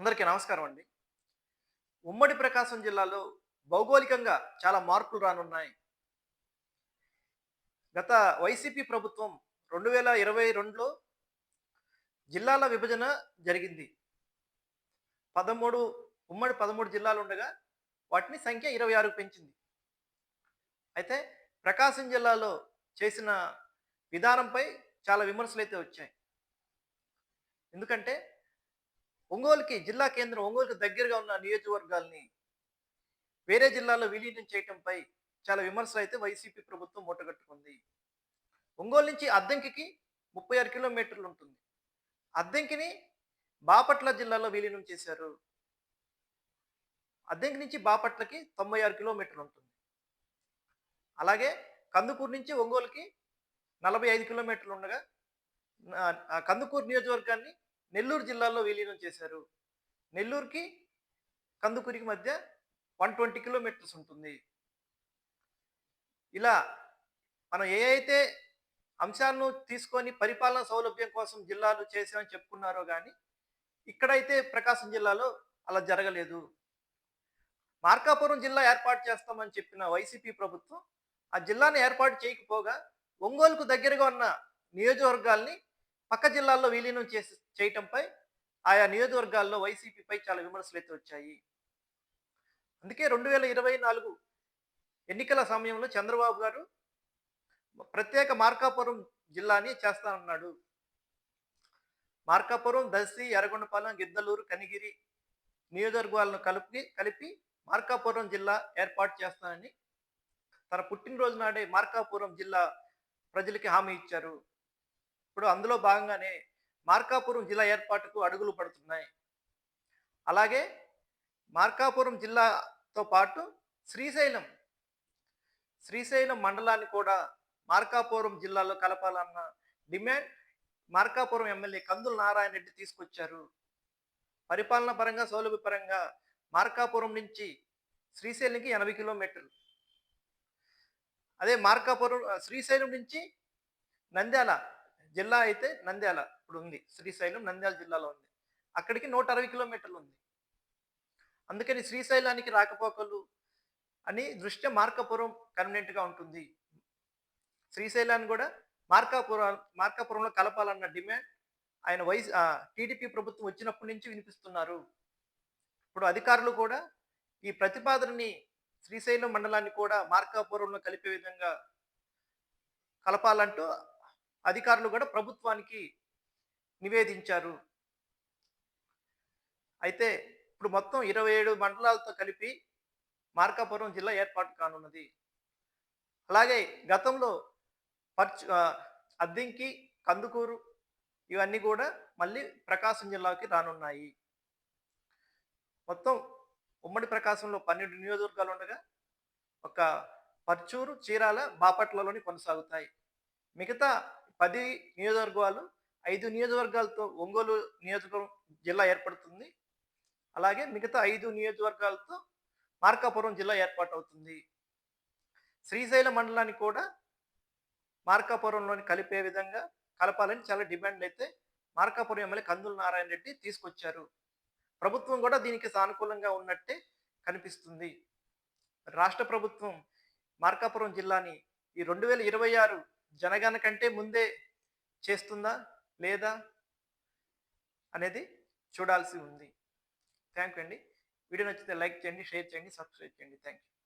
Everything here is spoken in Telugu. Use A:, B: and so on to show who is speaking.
A: అందరికీ నమస్కారం అండి. ఉమ్మడి ప్రకాశం జిల్లాలో భౌగోళికంగా చాలా మార్పులు రానున్నాయి. గత వైసీపీ ప్రభుత్వం రెండు వేల ఇరవై రెండులో జిల్లాల విభజన జరిగింది. పదమూడు ఉమ్మడి పదమూడు జిల్లాలు ఉండగా వాటిని సంఖ్య ఇరవై ఆరుకు పెంచింది. అయితే ప్రకాశం జిల్లాలో చేసిన విధానంపై చాలా విమర్శలు అయితే వచ్చాయి. ఎందుకంటే ఒంగోలుకి జిల్లా కేంద్రం ఒంగోలుకి దగ్గరగా ఉన్న నియోజకవర్గాల్ని వేరే జిల్లాలో విలీనం చేయటంపై చాలా విమర్శలు అయితే వైసీపీ ప్రభుత్వం మూటగట్టుకుంది. ఒంగోలు నుంచి అద్దంకికి ముప్పై ఆరు కిలోమీటర్లు ఉంటుంది. అద్దంకిని బాపట్ల జిల్లాలో విలీనం చేశారు. అద్దెంకి నుంచి బాపట్లకి తొంభై ఆరు కిలోమీటర్లు ఉంటుంది. అలాగే కందుకూరు నుంచి ఒంగోలుకి నలభై ఐదు కిలోమీటర్లు ఉండగా కందుకూరు నియోజకవర్గాన్ని నెల్లూరు జిల్లాలో విలీనం చేశారు. నెల్లూరుకి కందుకూరికి మధ్య వన్ ట్వంటీ కిలోమీటర్స్ ఉంటుంది. ఇలా మనం ఏ అయితే అంశాలను తీసుకొని పరిపాలన సౌలభ్యం కోసం జిల్లాలు చేసామని చెప్పుకున్నారో కానీ ఇక్కడైతే ప్రకాశం జిల్లాలో అలా జరగలేదు. మార్కాపురం జిల్లా ఏర్పాటు చేస్తామని చెప్పిన వైసీపీ ప్రభుత్వం ఆ జిల్లాను ఏర్పాటు చేయకపోగా ఒంగోలుకు దగ్గరగా ఉన్న నియోజకవర్గాల్ని పక్క జిల్లాల్లో విలీనం చేసి చేయటంపై ఆయా నియోజకవర్గాల్లో వైసీపీపై చాలా విమర్శలు అయితే వచ్చాయి. అందుకే రెండు వేల ఇరవై నాలుగు ఎన్నికల సమయంలో చంద్రబాబు గారు ప్రత్యేక మార్కాపురం జిల్లాని చేస్తానన్నాడు. మార్కాపురం దర్శి ఎర్రగొండపాలెం గిద్దలూరు కనిగిరి నియోజకవర్గాలను కలిపి కలిపి మార్కాపురం జిల్లా ఏర్పాటు చేస్తానని తన పుట్టినరోజు నాడే మార్కాపురం జిల్లా ప్రజలకి హామీ ఇచ్చారు. ఇప్పుడు అందులో భాగంగానే మార్కాపురం జిల్లా ఏర్పాటుకు అడుగులు పడుతున్నాయి. అలాగే మార్కాపురం జిల్లాతో పాటు శ్రీశైలం శ్రీశైలం మండలాన్ని కూడా మార్కాపురం జిల్లాలో కలపాలన్న డిమాండ్ మార్కాపురం ఎమ్మెల్యే కందుల నారాయణ రెడ్డి తీసుకొచ్చారు. పరిపాలన పరంగా సౌలభ్య పరంగా మార్కాపురం నుంచి శ్రీశైలంకి ఎనభై కిలోమీటర్లు. అదే మార్కాపురం శ్రీశైలం నుంచి నంద్యాల జిల్లా అయితే నంద్యాల ఇప్పుడు ఉంది. శ్రీశైలం నంద్యాల జిల్లాలో ఉంది. అక్కడికి నూట అరవై కిలోమీటర్లు ఉంది. అందుకని శ్రీశైలానికి రాకపోకలు అని దృష్ట్యా మార్కాపురం కన్వీనెంట్గా ఉంటుంది. శ్రీశైలాన్ని కూడా మార్కాపురం మార్కాపురంలో కలపాలన్న డిమాండ్ ఆయన వైస్ టీడీపీ ప్రభుత్వం వచ్చినప్పటి నుంచి వినిపిస్తున్నారు. ఇప్పుడు అధికారులు కూడా ఈ ప్రతిపాదనని శ్రీశైలం మండలాన్ని కూడా మార్కాపురంలో కలిపే విధంగా కలపాలంటూ అధికారులు కూడా ప్రభుత్వానికి నివేదించారు. అయితే ఇప్పుడు మొత్తం ఇరవై ఏడు మండలాలతో కలిపి మార్కాపురం జిల్లా ఏర్పాటు కానున్నది. అలాగే గతంలో పర్చు అద్దింకి కందుకూరు ఇవన్నీ కూడా మళ్ళీ ప్రకాశం జిల్లాకి రానున్నాయి. మొత్తం ఉమ్మడి ప్రకాశంలో పన్నెండు నియోజకవర్గాలు ఉండగా ఒక పర్చూరు చీరాల బాపట్లలోని కొనసాగుతాయి. మిగతా పది నియోజకవర్గాలు ఐదు నియోజకవర్గాలతో ఒంగోలు నియోజకవర్గం జిల్లా ఏర్పడుతుంది. అలాగే మిగతా ఐదు నియోజకవర్గాలతో మార్కాపురం జిల్లా ఏర్పాటు అవుతుంది శ్రీశైల మండలాన్ని కూడా మార్కాపురంలోని కలిపే విధంగా కలపాలని చాలా డిమాండ్లు అయితే మార్కాపురం ఎమ్మెల్యే కందుల నారాయణ రెడ్డి తీసుకొచ్చారు. ప్రభుత్వం కూడా దీనికి సానుకూలంగా ఉన్నట్టే కనిపిస్తుంది. రాష్ట్ర ప్రభుత్వం మార్కాపురం జిల్లాని ఈ రెండు వేల ఇరవై ఆరు జనగణ కంటే ముందే చేస్తుందా? లేదా? అనేది చూడాల్సి ఉంది. థ్యాంక్ యూ అండి. వీడియో నచ్చితే లైక్ చేయండి షేర్ చేయండి సబ్స్క్రైబ్ చేయండి. Thank you.